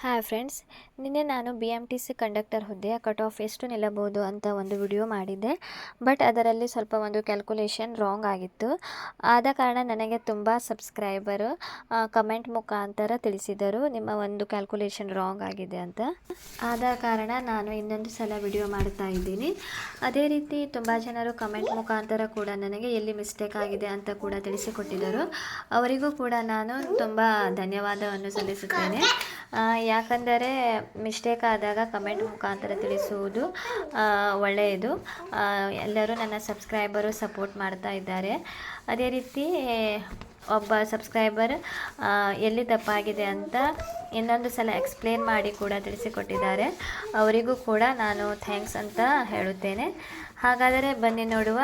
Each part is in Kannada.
ಹಾಯ್ ಫ್ರೆಂಡ್ಸ್ ನಿನ್ನೆ ನಾನು B M T C conductor ಹುದ್ದೆ ಕಟ್ ಆಫ್ ಎಷ್ಟು ನಿಲ್ಲಬಹುದು ಅಂತ ಒಂದು ವಿಡಿಯೋ ಮಾಡಿದ್ದೆ. ಬಟ್ ಅದರಲ್ಲಿ ಸ್ವಲ್ಪ ಒಂದು ಕ್ಯಾಲ್ಕುಲೇಷನ್ ರಾಂಗ್ ಆಗಿತ್ತು. ಆದ ಕಾರಣ ನನಗೆ ತುಂಬ ಸಬ್ಸ್ಕ್ರೈಬರು ಕಮೆಂಟ್ ಮುಖಾಂತರ ತಿಳಿಸಿದರು. ನಿಮ್ಮ ಒಂದು ಕ್ಯಾಲ್ಕುಲೇಷನ್ ರಾಂಗ್ ಆಗಿದೆ ಅಂತ. ಆದ ಕಾರಣ ನಾನು ಇನ್ನೊಂದು ಸಲ ವಿಡಿಯೋ ಮಾಡ್ತಾ ಇದ್ದೀನಿ. ಅದೇ ರೀತಿ ತುಂಬ ಜನರು ಕಮೆಂಟ್ ಮುಖಾಂತರ ಕೂಡ ನನಗೆ ಎಲ್ಲಿ ಮಿಸ್ಟೇಕ್ ಆಗಿದೆ ಅಂತ ಕೂಡ ತಿಳಿಸಿಕೊಟ್ಟಿದ್ದರು ಅವರಿಗೂ ಕೂಡ ನಾನು ತುಂಬ ಧನ್ಯವಾದವನ್ನು ಸಲ್ಲಿಸುತ್ತೇನೆ. ಯಾಕಂದರೆ ಮಿಸ್ಟೇಕ್ ಆದಾಗ ಕಮೆಂಟ್ ಮುಖಾಂತರ ತಿಳಿಸುವುದು ಒಳ್ಳೆಯದು. ಎಲ್ಲರೂ ನನ್ನ ಸಬ್ಸ್ಕ್ರೈಬರು ಸಪೋರ್ಟ್ ಮಾಡ್ತಾ ಇದ್ದಾರೆ. ಅದೇ ರೀತಿ ಒಬ್ಬ ಸಬ್ಸ್ಕ್ರೈಬರ್ ಎಲ್ಲಿ ತಪ್ಪಾಗಿದೆ ಅಂತ ಇನ್ನೊಂದು ಸಲ ಎಕ್ಸ್ಪ್ಲೇನ್ ಮಾಡಿ ಕೂಡ ತಿಳಿಸಿಕೊಟ್ಟಿದ್ದಾರೆ. ಅವರಿಗೂ ಕೂಡ ನಾನು ಥ್ಯಾಂಕ್ಸ್ ಅಂತ ಹೇಳುತ್ತೇನೆ. ಹಾಗಾದರೆ ಬನ್ನಿ ನೋಡುವ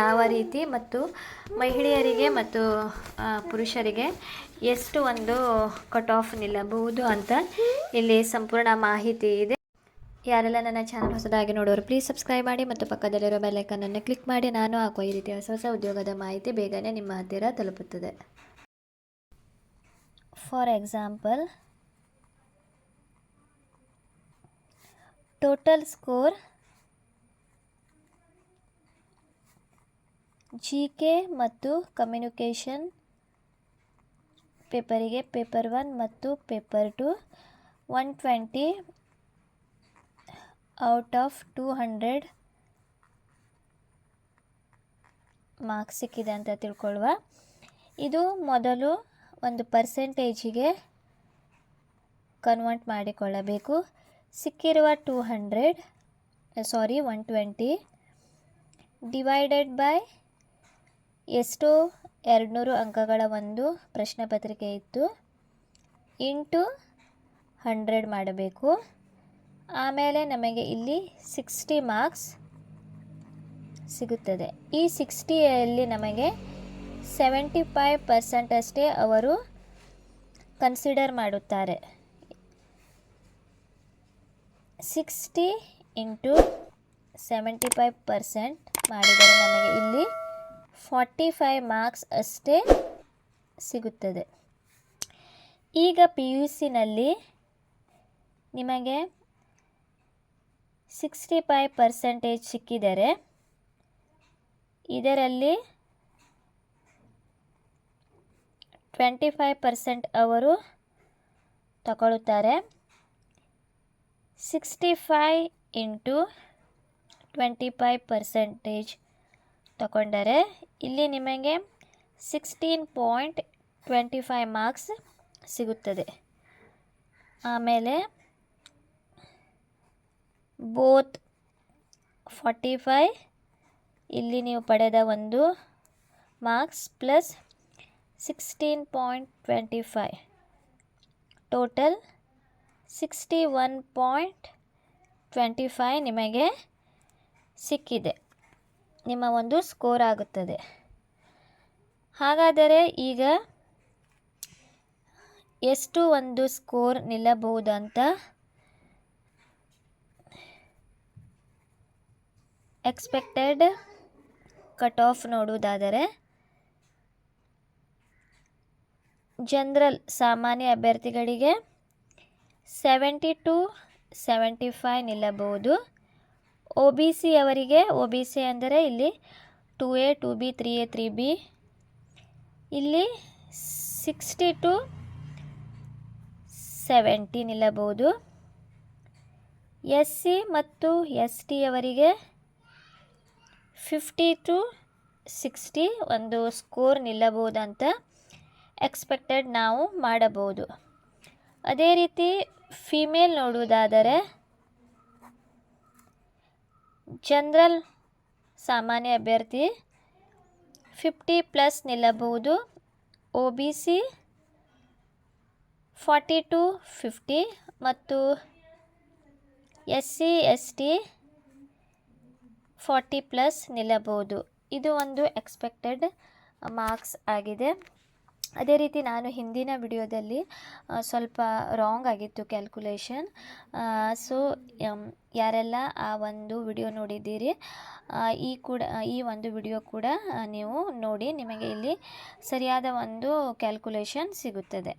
ಯಾವ ರೀತಿ ಮತ್ತು ಮಹಿಳೆಯರಿಗೆ ಮತ್ತು ಪುರುಷರಿಗೆ ಎಷ್ಟು ಒಂದು ಕಟ್ ಆಫ್ ನಿಲ್ಲಬಹುದು ಅಂತ ಇಲ್ಲಿ ಸಂಪೂರ್ಣ ಮಾಹಿತಿ ಇದೆ. ಯಾರೆಲ್ಲ ನನ್ನ ಚಾನಲ್ ಹೊಸದಾಗಿ ನೋಡೋರು ಪ್ಲೀಸ್ ಸಬ್ಸ್ಕ್ರೈಬ್ ಮಾಡಿ ಮತ್ತು ಪಕ್ಕದಲ್ಲಿರೋ ಬೆಲ್ಲೈಕನನ್ನು ಕ್ಲಿಕ್ ಮಾಡಿ. ನಾನು ಹಾಕುವ ಈ ರೀತಿಯ ಹೊಸ ಹೊಸ ಉದ್ಯೋಗದ ಮಾಹಿತಿ ಬೇಗನೆ ನಿಮ್ಮ ಹತ್ತಿರ ತಲುಪುತ್ತದೆ. For example total score G K ಮತ್ತು ಕಮ್ಯುನಿಕೇಷನ್ ಪೇಪರಿಗೆ ಪೇಪರ್ ಒನ್ ಮತ್ತು paper two one twenty out of two hundred marks ಸಿಕ್ಕಿದೆ ಅಂತ ತಿಳ್ಕೊಳ್ಳುವ ಇದು ಮೊದಲು ಒಂದು ಪರ್ಸೆಂಟೇಜಿಗೆ ಕನ್ವರ್ಟ್ ಮಾಡಿಕೊಳ್ಳಬೇಕು. ಸಿಕ್ಕಿರುವ two hundred sorry one twenty divided by ಎಷ್ಟು ಎರಡುನೂರು ಅಂಕಗಳ ಒಂದು ಪ್ರಶ್ನೆ ಪತ್ರಿಕೆ ಇತ್ತು. ಇಂಟು ಹಂಡ್ರೆಡ್ ಮಾಡಬೇಕು. ಆಮೇಲೆ ನಮಗೆ ಇಲ್ಲಿ ಸಿಕ್ಸ್ಟಿ ಮಾರ್ಕ್ಸ್ ಸಿಗುತ್ತದೆ. ಈ ಸಿಕ್ಸ್ಟಿಯಲ್ಲಿ ನಮಗೆ ಸೆವೆಂಟಿ ಫೈವ್ ಪರ್ಸೆಂಟ್ ಅಷ್ಟೇ ಅವರು ಕನ್ಸಿಡರ್ ಮಾಡುತ್ತಾರೆ. Sixty into seventy five percent ಮಾಡಿದರೆ ನಮಗೆ ಇಲ್ಲಿ ಫಾರ್ಟಿ ಫೈವ್ ಮಾರ್ಕ್ಸ್ ಅಷ್ಟೇ ಸಿಗುತ್ತದೆ. ಈಗ ಪಿ ಯು ಸಿನಲ್ಲಿ ನಿಮಗೆ ಸಿಕ್ಸ್ಟಿ ಫೈವ್ ಪರ್ಸೆಂಟೇಜ್ ಸಿಕ್ಕಿದರೆ ಇದರಲ್ಲಿ ಟ್ವೆಂಟಿ ಫೈವ್ ಪರ್ಸೆಂಟ್ ಅವರು ತಗೊಳ್ಳುತ್ತಾರೆ. Sixty five into twenty five percentage ತಗೊಂಡರೆ ಇಲ್ಲಿ ನಿಮಗೆ sixteen point twenty five marks ಸಿಗುತ್ತದೆ. ಆಮೇಲೆ ಬೋತ್ ಫಾರ್ಟಿ ಫೈವ್ ಇಲ್ಲಿ ನೀವು ಪಡೆದ ಒಂದು marks plus sixteen point twenty five total sixty one point twenty five ನಿಮಗೆ ಸಿಕ್ಕಿದೆ. ನಿಮ್ಮ ಒಂದು ಸ್ಕೋರ್ ಆಗುತ್ತದೆ. ಹಾಗಾದರೆ ಈಗ ಎಷ್ಟು ಒಂದು ಸ್ಕೋರ್ ನಿಲ್ಲಬಹುದು ಎಕ್ಸ್ಪೆಕ್ಟೆಡ್ ಕಟ್ ಆಫ್ ನೋಡುವುದಾದರೆ ಜನರಲ್ ಸಾಮಾನ್ಯ ಅಭ್ಯರ್ಥಿಗಳಿಗೆ ಸೆವೆಂಟಿ ಟು ಸೆವೆಂಟಿ ಫೈವ್ ನಿಲ್ಲಬಹುದು. ಒ ಬಿ ಸಿ ಅವರಿಗೆ ಒ ಬಿ ಸಿ ಅಂದರೆ ಇಲ್ಲಿ two A two B three A three B ಇಲ್ಲಿ ಸಿಕ್ಸ್ಟಿ ಟು ಸೆವೆಂಟಿ ನಿಲ್ಲಬಹುದು. ಎಸ್ ಸಿ ಮತ್ತು ಎಸ್ ಟಿ ಅವರಿಗೆ ಫಿಫ್ಟಿ ಟು ಸಿಕ್ಸ್ಟಿ ಒಂದು ಸ್ಕೋರ್ ನಿಲ್ಲಬಹುದಂತ ಎಕ್ಸ್ಪೆಕ್ಟೆಡ್ ನಾವು ಮಾಡಬಹುದು. ಅದೇ ರೀತಿ ಫಿಮೇಲ್ ನೋಡುವುದಾದರೆ ಜನರಲ್ ಸಾಮಾನ್ಯ ಅಭ್ಯರ್ಥಿ fifty plus ನಿಲ್ಲಬಹುದು. O B C forty to fifty ಮತ್ತು S C S T forty plus ನಿಲ್ಲಬಹುದು. ಇದು ಒಂದು ಎಕ್ಸ್ಪೆಕ್ಟೆಡ್ ಮಾರ್ಕ್ಸ್ ಆಗಿದೆ. ಅದೇ ರೀತಿ ನಾನು ಹಿಂದಿನ ವಿಡಿಯೋದಲ್ಲಿ ಸ್ವಲ್ಪ ರಾಂಗ್ ಆಗಿತ್ತು ಕ್ಯಾಲ್ಕುಲೇಷನ್. ಸೊ ಯಾರೆಲ್ಲ ಆ ಒಂದು ವಿಡಿಯೋ ನೋಡಿದ್ದೀರಿ ಈ ಕೂಡ, ಈ ಒಂದು ವಿಡಿಯೋ ಕೂಡ ನೀವು ನೋಡಿ ನಿಮಗೆ ಇಲ್ಲಿ ಸರಿಯಾದ ಒಂದು ಕ್ಯಾಲ್ಕುಲೇಷನ್ ಸಿಗುತ್ತದೆ.